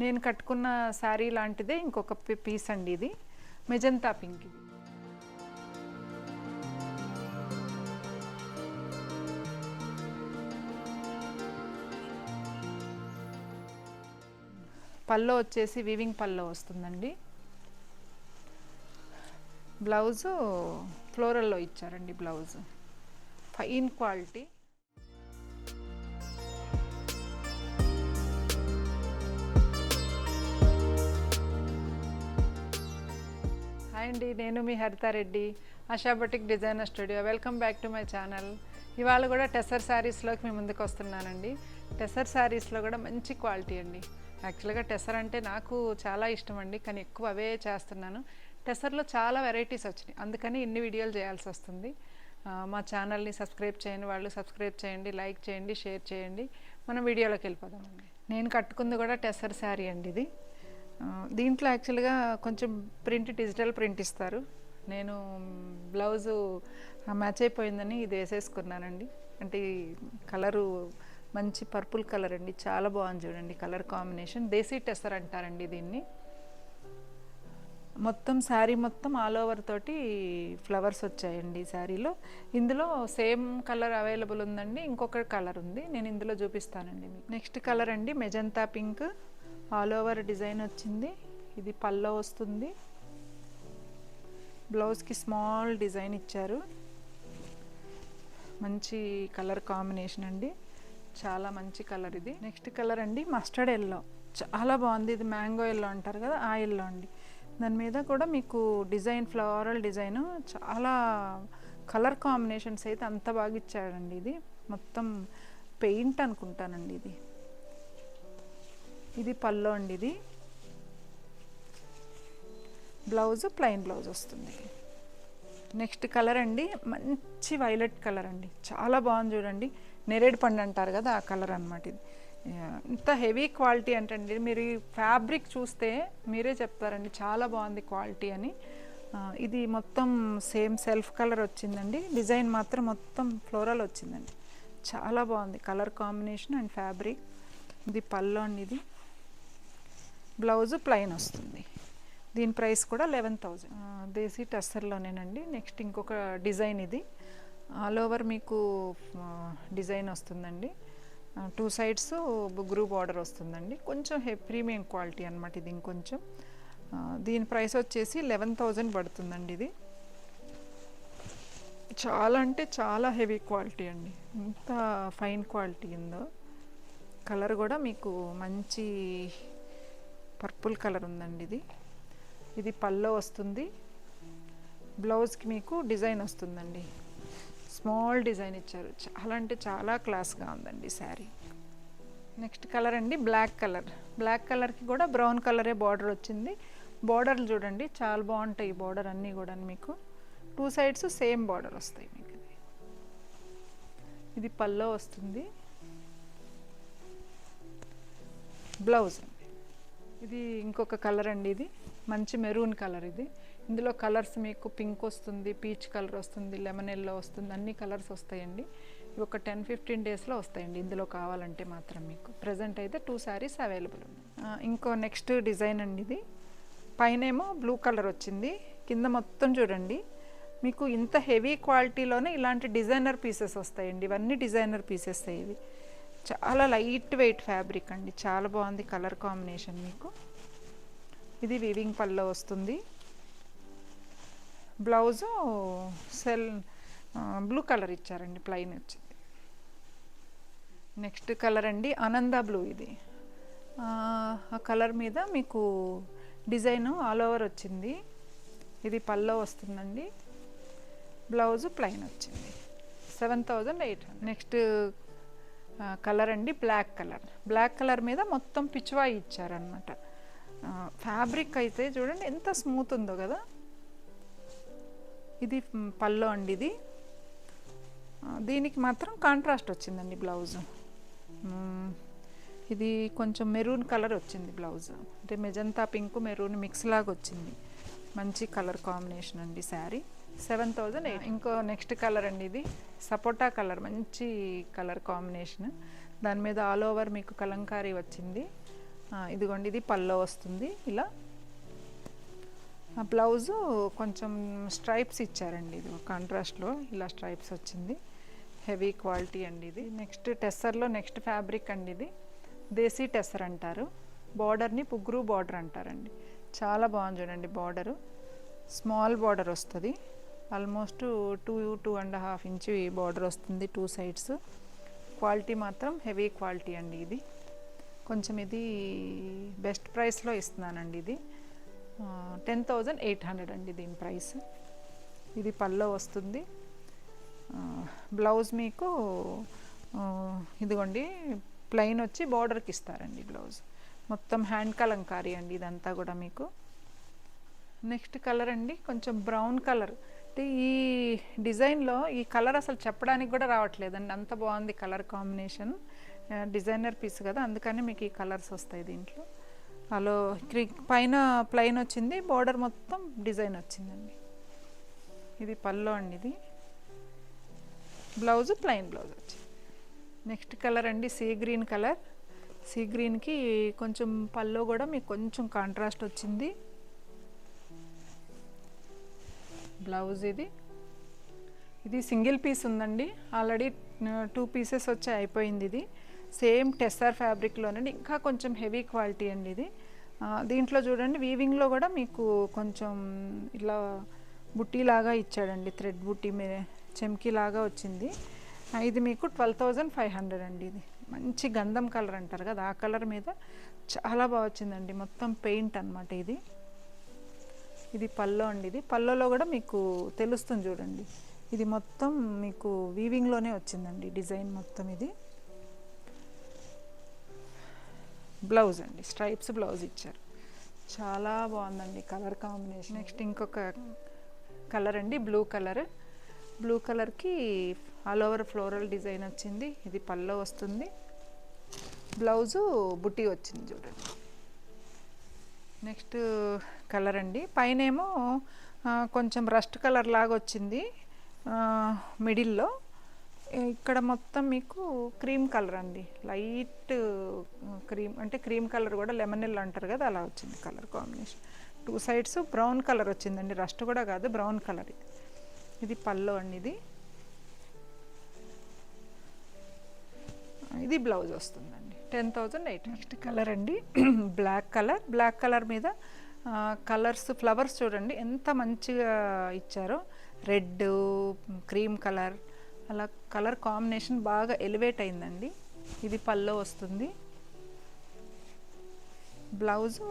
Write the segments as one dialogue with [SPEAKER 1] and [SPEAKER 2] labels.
[SPEAKER 1] నేను కట్టుకున్న శారీ లాంటిదే ఇంకొక పీస్ అండి ఇది. మెజంతా పింక్ ఇది. పల్లో వచ్చేసి వివింగ్ పల్లో వస్తుందండి. బ్లౌజు ఫ్లోరల్లో ఇచ్చారండి బ్లౌజు. Fine quality. హాయ్ అండి నేను మీ Haritha Reddy Asha boutique designer studio. Welcome back to my channel ఇవాళ కూడా టెసర్ శారీస్లోకి మీ ముందుకు వస్తున్నానండి. టెసర్ శారీస్లో కూడా మంచి క్వాలిటీ అండి. యాక్చువల్గా టెసర్ అంటే నాకు చాలా ఇష్టం అండి కానీ ఎక్కువ అవే చేస్తున్నాను. టెసర్లో చాలా వెరైటీస్ వచ్చినాయి. అందుకని ఇన్ని వీడియోలు చేయాల్సి వస్తుంది. మా ఛానల్ని సబ్స్క్రైబ్ చేయని వాళ్ళు సబ్స్క్రైబ్ చేయండి లైక్ చేయండి షేర్ చేయండి. మనం వీడియోలోకి వెళ్ళిపోదామండి. నేను కట్టుకుంది కూడా టెసర్ శారీ అండి ఇది. దీంట్లో యాక్చువల్గా కొంచెం ప్రింట్ డిజిటల్ ప్రింట్ ఇస్తారు. నేను బ్లౌజు మ్యాచ్ అయిపోయిందని ఇది వేసేసుకున్నానండి. అంటే కలరు మంచి పర్పుల్ కలర్ అండి. చాలా బాగుంది చూడండి కలర్ కాంబినేషన్. దేశీ టెసర్ అంటారండి దీన్ని. మొత్తం శారీ మొత్తం ఆల్ ఓవర్ తోటి ఫ్లవర్స్ వచ్చాయండి శారీలో. ఇందులో సేమ్ కలర్ అవైలబుల్ ఉందండి ఇంకొక కలర్ ఉంది. నేను ఇందులో చూపిస్తానండి నెక్స్ట్ కలర్ అండి magenta pink. All over design వచ్చింది. ఇది పల్లో వస్తుంది. బ్లౌజ్కి స్మాల్ డిజైన్ ఇచ్చారు. మంచి కలర్ కాంబినేషన్ అండి. చాలా మంచి కలర్ ఇది. నెక్స్ట్ కలర్ అండి మస్టర్డ్ ఎల్లో. చాలా బాగుంది. ఇది మ్యాంగో ఎల్లో అంటారు కదా ఆ ఎల్లో అండి. దాని మీద కూడా మీకు డిజైన్ ఫ్లవరల్ డిజైన్ చాలా కలర్ కాంబినేషన్స్ అయితే అంత బాగా ఇచ్చాడండి ఇది. మొత్తం పెయింట్ అనుకుంటానండి ఇది. ఇది పల్లో అండి ఇది. బ్లౌజ్ ప్లెయిన్ బ్లౌజ్ వస్తుంది. నెక్స్ట్ కలర్ అండి మంచి వైలెట్ కలర్ అండి. చాలా బాగుంది చూడండి. నెరేడు పండు అంటారు కదా ఆ కలర్ అనమాట ఇది. ఇంత హెవీ క్వాలిటీ అంటండి. మీరు ఈ ఫ్యాబ్రిక్ చూస్తే మీరే చెప్తారండి చాలా బాగుంది క్వాలిటీ అని. ఇది మొత్తం సేమ్ సెల్ఫ్ కలర్ వచ్చిందండి. డిజైన్ మాత్రం మొత్తం ఫ్లోరల్ వచ్చిందండి. చాలా బాగుంది కలర్ కాంబినేషన్ అండ్ ఫ్యాబ్రిక్. ఇది పల్లో అండి ఇది. బ్లౌజ్ ప్లెయిన్ వస్తుంది. దీని ప్రైస్ కూడా లెవెన్ థౌజండ్. దేశీ టస్సర్లోనేనండి. నెక్స్ట్ ఇంకొక డిజైన్ ఇది. ఆల్ ఓవర్ మీకు డిజైన్ వస్తుందండి. టూ సైడ్స్ గ్రూప్ ఆర్డర్ వస్తుందండి. కొంచెం హె ప్రీమియం క్వాలిటీ అనమాట ఇది ఇంకొంచెం. దీని ప్రైస్ వచ్చేసి లెవెన్ థౌజండ్ పడుతుందండి ఇది. చాలా అంటే చాలా హెవీ క్వాలిటీ అండి. ఇంత ఫైన్ క్వాలిటీ ఉందో. కలర్ కూడా మీకు మంచి పర్పుల్ కలర్ ఉందండి ఇది. ఇది పల్లో వస్తుంది. బ్లౌజ్కి మీకు డిజైన్ వస్తుందండి. స్మాల్ డిజైన్ ఇచ్చారు. చాలా అంటే చాలా క్లాస్గా ఉందండి శారీ. నెక్స్ట్ కలర్ అండి బ్లాక్ కలర్. బ్లాక్ కలర్కి కూడా బ్రౌన్ కలరే బార్డర్ వచ్చింది. బార్డర్లు చూడండి చాలా బాగుంటాయి ఈ బార్డర్ అన్నీ కూడా మీకు. టూ సైడ్స్ సేమ్ బార్డర్ వస్తాయి మీకు ఇది. ఇది పల్లో వస్తుంది. బ్లౌజ్. అండి ఇది ఇంకొక కలర్ అండి ఇది. మంచి మెరూన్ కలర్ ఇది. ఇందులో కలర్స్ మీకు పింక్ వస్తుంది పీచ్ కలర్ వస్తుంది లెమన్ ఎల్లో వస్తుంది అన్ని కలర్స్ వస్తాయండి. ఇవి ఒక టెన్ ఫిఫ్టీన్ డేస్లో వస్తాయండి ఇందులో కావాలంటే మాత్రం మీకు. ప్రజెంట్ అయితే టూ శారీస్ అవైలబుల్ ఉన్నాయి. ఇంకో నెక్స్ట్ డిజైన్ అండి ఇది. పైనేమో బ్లూ కలర్ వచ్చింది. కింద మొత్తం చూడండి. మీకు ఇంత హెవీ క్వాలిటీలోనే ఇలాంటి డిజైనర్ పీసెస్ వస్తాయండి. ఇవన్నీ డిజైనర్ పీసెస్ ఇవి. చాలా లైట్ వెయిట్ ఫ్యాబ్రిక్ అండి. చాలా బాగుంది కలర్ కాంబినేషన్ మీకు. ఇది వివింగ్ పల్లో వస్తుంది. బ్లౌజు సెల్ బ్లూ కలర్ ఇచ్చారండి ప్లెయిన్ వచ్చింది నెక్స్ట్ కలర్ అండి అనంద బ్లూ ఇది. ఆ, కలర్ మీద మీకు డిజైన్ ఆల్ ఓవర్ వచ్చింది. ఇది పల్లో వస్తుందండి. బ్లౌజు ప్లెయిన్ వచ్చింది. Seven thousand eight hundred next colour అండి బ్లాక్ కలర్. బ్లాక్ కలర్ మీద మొత్తం పిచ్వాయి ఇచ్చారనమాట ఫ్యాబ్రిక్ అయితే చూడండి ఎంత స్మూత్ ఉందో కదా. ఇది పల్లో అండి ఇది. దీనికి మాత్రం కాంట్రాస్ట్ వచ్చిందండి బ్లౌజ్. ఇది కొంచెం మెరూన్ కలర్ వచ్చింది బ్లౌజ్. అంటే మెజంతా పింక్ మెరూన్ మిక్స్ లాగా వచ్చింది. మంచి కలర్ కాంబినేషన్ అండి శారీ. సెవెన్ థౌజండ్ ఎయిట్ ఇంకో నెక్స్ట్ కలర్ అండి ఇది. సపోటా కలర్ మంచి కలర్ కాంబినేషన్ దాని మీద ఆల్ ఓవర్ మీకు కలంకారీ వచ్చింది. ఇదిగోండి ఇది పల్లో వస్తుంది. ఇలా. బ్లౌజ్ బ్లౌజు కొంచెం స్ట్రైప్స్ ఇచ్చారండి ఇది కాంట్రాస్ట్లో ఇలా స్ట్రైప్స్ వచ్చింది. హెవీ క్వాలిటీ అండి ఇది. నెక్స్ట్ టెస్సర్లో నెక్స్ట్ ఫ్యాబ్రిక్ అండి ఇది. దేశీ టెస్సర్ అంటారు. బార్డర్ని పుగ్గురు బార్డర్ అంటారండి. చాలా బాగుంది చూడండి బార్డరు స్మాల్ బార్డర్ వస్తుంది. Almost two two and half inch border వస్తుంది టూ సైడ్స్. క్వాలిటీ మాత్రం హెవీ క్వాలిటీ అండి ఇది. కొంచెం ఇది బెస్ట్ ప్రైస్లో ఇస్తున్నానండి ఇది. టెన్ థౌజండ్ ఎయిట్ హండ్రెడ్ అండి దీని ప్రైస్. ఇది పల్లో వస్తుంది. బ్లౌజ్ మీకు ఇదిగోండి ప్లెయిన్ వచ్చి బార్డర్కి ఇస్తారండి బ్లౌజ్. మొత్తం హ్యాండ్ కలంకారీ అండి ఇదంతా కూడా మీకు. నెక్స్ట్ కలర్ అండి కొంచెం బ్రౌన్ కలర్. అంటే ఈ డిజైన్లో ఈ కలర్ అసలు చెప్పడానికి కూడా రావట్లేదండి. అంత బాగుంది కలర్ కాంబినేషన్. డిజైనర్ పీస్ కదా అందుకని మీకు ఈ కలర్స్ వస్తాయి దీంట్లో. అలో పైన ప్లెయిన్ వచ్చింది బోర్డర్ మొత్తం డిజైన్ వచ్చిందండి. ఇది పల్లో అండి ఇది. బ్లౌజ్ ప్లెయిన్ బ్లౌజ్ వచ్చింది. నెక్స్ట్ కలర్ అండి సీ గ్రీన్ కలర్. సీ గ్రీన్కి కొంచెం పల్లో కూడా మీకు కొంచెం కాంట్రాస్ట్ వచ్చింది. బ్లౌజ్ ఇది. ఇది సింగిల్ పీస్ ఉందండి. ఆల్రెడీ టూ పీసెస్ వచ్చి అయిపోయింది ఇది. సేమ్ టెస్సర్ ఫ్యాబ్రిక్లోనండి ఇంకా కొంచెం హెవీ క్వాలిటీ అండి ఇది. దీంట్లో చూడండి వీవింగ్లో కూడా మీకు కొంచెం ఇలా బుట్టి లాగా ఇచ్చాడండి. థ్రెడ్ బుట్టి మీరే చెమ్కీ లాగా వచ్చింది. ఇది మీకు ట్వెల్వ్ థౌజండ్ ఫైవ్ హండ్రెడ్ అండి ఇది. మంచి గంధం కలర్ అంటారు కదా ఆ కలర్ మీద చాలా బాగా వచ్చిందండి. మొత్తం పెయింట్ అన్నమాట ఇది. ఇది పల్లో అండి. ఇది పల్లోలో కూడా మీకు తెలుస్తుంది చూడండి. ఇది మొత్తం మీకు వీవింగ్లోనే వచ్చిందండి డిజైన్ మొత్తం ఇది. బ్లౌజ్ అండి. స్ట్రైప్స్ బ్లౌజ్ ఇచ్చారు. చాలా బాగుందండి కలర్ కాంబినేషన్. నెక్స్ట్ ఇంకొక కలర్ అండి బ్లూ కలర్. బ్లూ కలర్కి ఆల్ ఓవర్ ఫ్లోరల్ డిజైన్ వచ్చింది. ఇది పల్లో వస్తుంది. బ్లౌజు బుట్టి వచ్చింది చూడండి. నెక్స్ట్ కలర్ అండి. పైన ఏమో కొంచెం రస్ట్ కలర్ లాగా వచ్చింది మిడిల్లో. ఇక్కడ మొత్తం మీకు క్రీమ్ కలర్ అండి. లైట్ క్రీమ్ అంటే క్రీమ్ కలర్ కూడా లెమన్ ఎల్లో అంటారు కదా అలా వచ్చింది colour combination. Two sides brown colour వచ్చిందండి. రస్ట్ కూడా కాదు బ్రౌన్ కలర్. ఇది ఇది పల్లో అండి ఇది. ఇది బ్లౌజ్ వస్తుంది. Ten thousand eight next colour అండి. Black colour. బ్లాక్ కలర్ మీద కలర్స్ ఫ్లవర్స్ చూడండి. ఎంత మంచిగా ఇచ్చారో. Red cream colour. అలా కలర్ కాంబినేషన్ బాగా ఎలివేట్ అయిందండి. ఇది పల్లో వస్తుంది. బ్లౌజు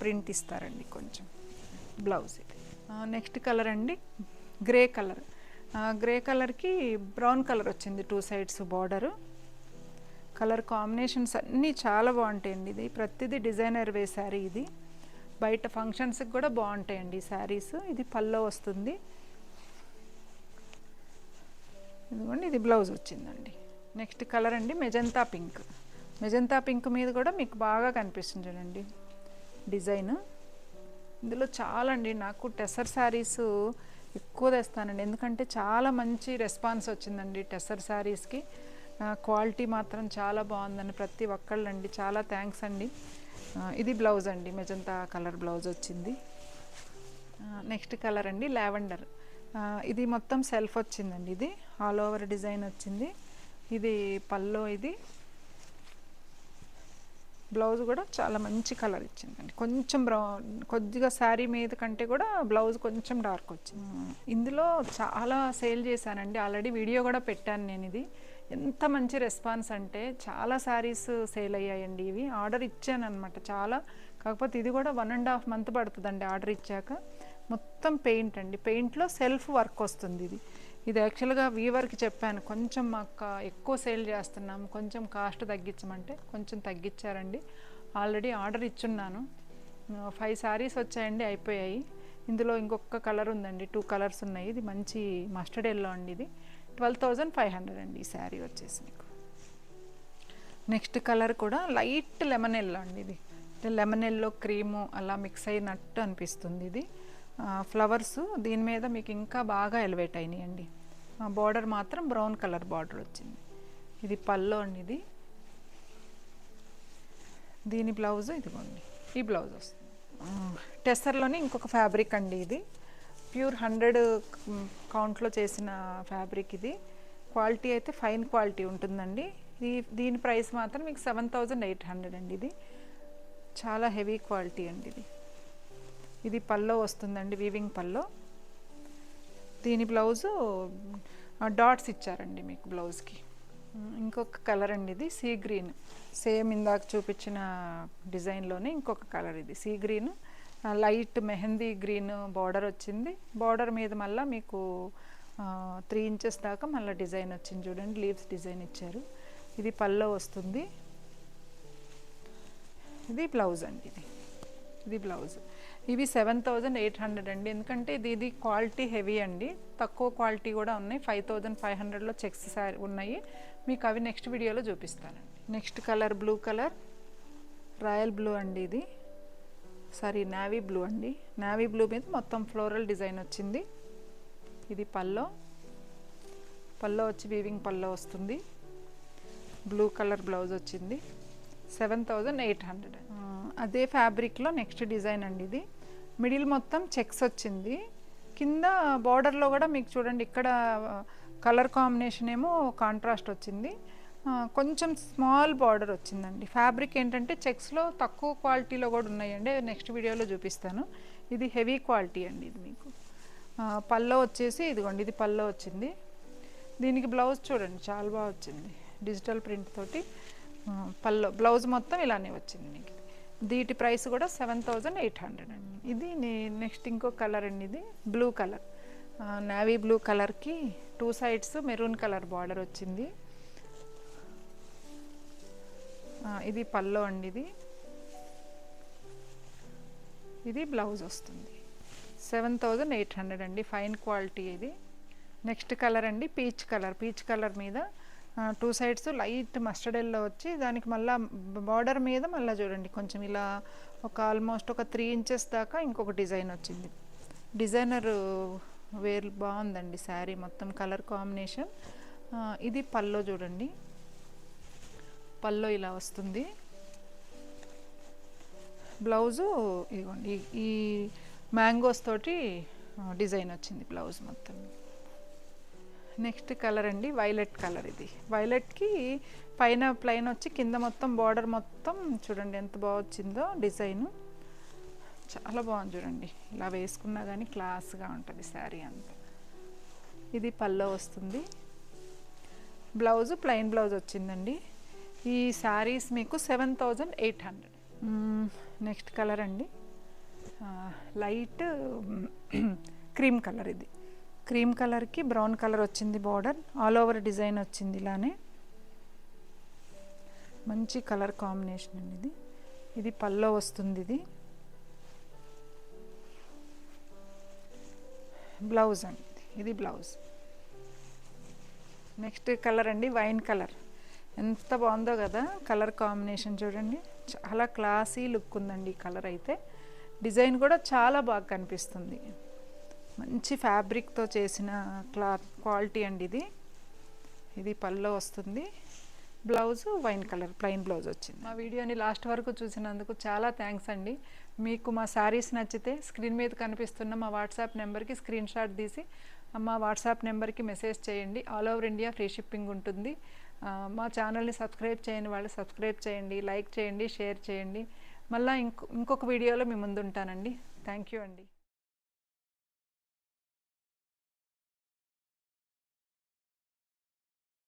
[SPEAKER 1] ప్రింట్ ఇస్తారండి కొంచెం. బ్లౌజ్ ఇది. నెక్స్ట్ కలర్ అండి. Grey colour. గ్రే కలర్కి బ్రౌన్ కలర్ వచ్చింది two sides border. Colour combinations అన్నీ చాలా బాగుంటాయండి ఇది. ప్రతిదీ డిజైనర్ వే శారీ ఇది. బయట ఫంక్షన్స్కి కూడా బాగుంటాయండి ఈ శారీస్. ఇది పల్లో వస్తుంది. ఇదిగోండి ఇది బ్లౌజ్ వచ్చిందండి. నెక్స్ట్ కలర్ అండి మెజంతా పింక్. మెజంతా పింక్ మీద కూడా మీకు బాగా కనిపిస్తుంది చూడండి. డిజైన్. ఇందులో చాలా అండి. నాకు టెసర్ శారీస్ ఎక్కువ తెస్తానండి. ఎందుకంటే చాలా మంచి రెస్పాన్స్ వచ్చిందండి టెసర్ శారీస్కి. క్వాలిటీ మాత్రం చాలా బాగుందండి. ప్రతి ఒక్కళ్ళండి. చాలా థ్యాంక్స్ అండి. ఇది బ్లౌజ్ అండి. మెజంతా కలర్ బ్లౌజ్ వచ్చింది. నెక్స్ట్ కలర్ అండి లావెండర్. ఇది మొత్తం సెల్ఫ్ వచ్చిందండి ఇది. ఆల్ ఓవర్ డిజైన్ వచ్చింది. ఇది పల్లో ఇది. బ్లౌజ్ కూడా చాలా మంచి కలర్ ఇచ్చిందండి. కొంచెం బ్రౌన్ కొద్దిగా శారీ మీద కంటే కూడా బ్లౌజ్ కొంచెం డార్క్ వచ్చింది. ఇందులో చాలా సేల్ చేశానండి. ఆల్రెడీ వీడియో కూడా పెట్టాను నేను ఇది. ఎంత మంచి రెస్పాన్స్ అంటే చాలా శారీస్ సేల్ అయ్యాయండి ఇవి. ఆర్డర్ ఇచ్చాను అనమాట చాలా. కాకపోతే ఇది కూడా వన్ అండ్ హాఫ్ మంత్ పడుతుందండి ఆర్డర్ ఇచ్చాక. మొత్తం పెయింట్ అండి. పెయింట్లో సెల్ఫ్ వర్క్ వస్తుంది ఇది. ఇది యాక్చువల్గా వీవర్కి చెప్పాను కొంచెం మాకు ఎక్కువ సేల్ చేస్తున్నాం కొంచెం కాస్ట్ తగ్గించమంటే కొంచెం తగ్గించారండి. ఆల్రెడీ ఆర్డర్ ఇచ్చున్నాను. ఫైవ్ శారీస్ వచ్చాయండి అయిపోయాయి. ఇందులో ఇంకొక కలర్ ఉందండి టూ కలర్స్ ఉన్నాయి. ఇది మంచి మస్టర్డ్ ఎల్లో అండి ఇది. ట్వెల్వ్ థౌజండ్ ఫైవ్ హండ్రెడ్ అండి ఈ శారీ వచ్చేసి మీకు. నెక్స్ట్ కలర్ కూడా లైట్ లెమన్ ఎల్లో అండి ఇది. లెమన్ ఎల్లో క్రీము అలా మిక్స్ అయినట్టు అనిపిస్తుంది ఇది. ఫ్లవర్స్ దీని మీద మీకు ఇంకా బాగా ఎలివేట్ అయినాయండి. బార్డర్ మాత్రం బ్రౌన్ కలర్ బార్డర్ వచ్చింది. ఇది పల్లో అండి ఇది. దీని బ్లౌజ్ ఇదిగోండి. ఈ బ్లౌజ్ వస్తుంది. టెస్సర్లోనే ఇంకొక ఫ్యాబ్రిక్ అండి ఇది. ప్యూర్ హండ్రెడ్ కౌంట్లో చేసిన ఫ్యాబ్రిక్ ఇది. క్వాలిటీ అయితే ఫైన్ క్వాలిటీ ఉంటుందండి. ఈ దీని ప్రైస్ మాత్రం మీకు సెవెన్ థౌజండ్ ఎయిట్ హండ్రెడ్ అండి ఇది. చాలా హెవీ క్వాలిటీ అండి ఇది. ఇది పల్లో వస్తుందండి వీవింగ్ పల్లో. దీని బ్లౌజు డాట్స్ ఇచ్చారండి మీకు బ్లౌజ్కి. ఇంకొక కలర్ అండి ఇది సీ గ్రీన్. సేమ్ ఇందాక చూపించిన డిజైన్లోనే ఇంకొక కలర్ ఇది sea green. Light mehndi green border వచ్చింది. బార్డర్ మీద మళ్ళీ మీకు త్రీ ఇంచెస్ దాకా మళ్ళీ డిజైన్ వచ్చింది చూడండి. లీవ్స్ డిజైన్ ఇచ్చారు. ఇది పల్లో వస్తుంది. ఇది బ్లౌజ్ అండి ఇది. ఇది బ్లౌజ్. ఇవి సెవెన్ థౌజండ్ ఎయిట్ హండ్రెడ్ అండి. ఎందుకంటే ఇది ఇది క్వాలిటీ హెవీ అండి. తక్కువ క్వాలిటీ కూడా ఉన్నాయి. ఫైవ్ థౌజండ్ ఫైవ్ హండ్రెడ్లో చెక్స్ శారీ ఉన్నాయి. మీకు అవి నెక్స్ట్ వీడియోలో చూపిస్తానండి. Next colour blue colour royal blue అండి ఇది. సారీ నావీ బ్లూ అండి. నావీ బ్లూ మీద మొత్తం ఫ్లోరల్ డిజైన్ వచ్చింది. ఇది పల్లో. పల్లో వచ్చి వీవింగ్ పల్లో వస్తుంది. బ్లూ కలర్ బ్లౌజ్ వచ్చింది. సెవెన్ థౌజండ్ ఎయిట్ హండ్రెడ్ అదే ఫ్యాబ్రిక్లో నెక్స్ట్ డిజైన్ అండి ఇది. మిడిల్ మొత్తం చెక్స్ వచ్చింది. కింద బార్డర్లో కూడా మీకు చూడండి ఇక్కడ కలర్ కాంబినేషన్ ఏమో కాంట్రాస్ట్ వచ్చింది. కొంచెం స్మాల్ బార్డర్ వచ్చిందండి. ఫ్యాబ్రిక్ ఏంటంటే చెక్స్లో తక్కువ క్వాలిటీలో కూడా ఉన్నాయండి. నెక్స్ట్ వీడియోలో చూపిస్తాను. ఇది హెవీ క్వాలిటీ అండి ఇది మీకు. ఆ, పల్లో వచ్చేసి ఇదిగోండి ఇది పల్లో వచ్చింది. దీనికి బ్లౌజ్ చూడండి చాలా బాగా వచ్చింది. డిజిటల్ ప్రింట్ తోటి పల్లో. బ్లౌజ్ మొత్తం ఇలానే వచ్చింది మీకు. దీటి ప్రైస్ కూడా సెవెన్ థౌజండ్ ఎయిట్ హండ్రెడ్ అండి. ఇది నెక్స్ట్ ఇంకో కలర్ అండి ఇది బ్లూ కలర్. నావీ బ్లూ కలర్కి two sides maroon colour border వచ్చింది. ఇది పల్లో అండి ఇది. ఇది బ్లౌజ్ వస్తుంది. సెవెన్ థౌజండ్ ఎయిట్ హండ్రెడ్ అండి ఫైన్ క్వాలిటీ ఇది. నెక్స్ట్ కలర్ అండి పీచ్ కలర్. పీచ్ కలర్ మీద two sides light mustard yellow వచ్చి దానికి మళ్ళా బార్డర్ మీద మళ్ళీ చూడండి కొంచెం ఇలా ఒక ఆల్మోస్ట్ ఒక త్రీ ఇంచెస్ దాకా ఇంకొక డిజైన్ వచ్చింది. డిజైనర్ వేర్ బాగుందండి శారీ మొత్తం కలర్ కాంబినేషన్. ఇది పల్లో చూడండి. పల్లో ఇలా వస్తుంది. బ్లౌజు ఇదిగోండి ఈ- మ్యాంగోస్ తోటి డిజైన్ వచ్చింది బ్లౌజ్ మొత్తం. నెక్స్ట్ కలర్ అండి వైలెట్ కలర్ ఇది. వైలెట్కి పైన ప్లైన్ వచ్చి కింద మొత్తం బార్డర్ మొత్తం చూడండి ఎంత బాగా వచ్చిందో డిజైన్. చాలా బాగుంది చూడండి ఇలా వేసుకున్నా కానీ క్లాస్గా ఉంటుంది శారీ అంతా. ఇది పల్లో వస్తుంది. బ్లౌజ్ ప్లెయిన్ బ్లౌజ్ వచ్చిందండి. ఈ శారీస్ మీకు seven thousand eight hundred. Next colour అండి. లైట్ క్రీమ్ కలర్ ఇది. క్రీమ్ కలర్కి బ్రౌన్ కలర్ వచ్చింది బార్డర్. ఆల్ ఓవర్ డిజైన్ వచ్చింది ఇలానే. మంచి కలర్ కాంబినేషన్ అండి ఇది. ఇది పల్లో వస్తుంది ఇది. బ్లౌజ్ అండి ఇది. బ్లౌజ్. నెక్స్ట్ కలర్ అండి వైన్ కలర్. ఎంత బాగుందో కదా కలర్ కాంబినేషన్ చూడండి. చాలా క్లాసీ లుక్ ఉందండి ఈ కలర్ అయితే. డిజైన్ కూడా చాలా బాగా కనిపిస్తుంది. మంచి ఫ్యాబ్రిక్తో చేసిన క్లాత్ క్వాలిటీ అండి ఇది. ఇది పల్లో వస్తుంది. Blouse wine colour plain blouse వచ్చింది. మా వీడియోని లాస్ట్ వరకు చూసినందుకు చాలా థ్యాంక్స్ అండి. మీకు మా శారీస్ నచ్చితే స్క్రీన్ మీద కనిపిస్తున్న మా వాట్సాప్ నెంబర్కి స్క్రీన్ షాట్ తీసి మా వాట్సాప్ నెంబర్కి మెసేజ్ చేయండి. All over India free shipping ఉంటుంది. మా ఛానల్ని సబ్స్క్రైబ్ చేయని వాళ్ళు సబ్స్క్రైబ్ చేయండి లైక్ చేయండి షేర్ చేయండి. మళ్ళీ ఇంకో ఇంకొక వీడియోలో మీ ముందు ఉంటానండి థ్యాంక్ యూ అండి.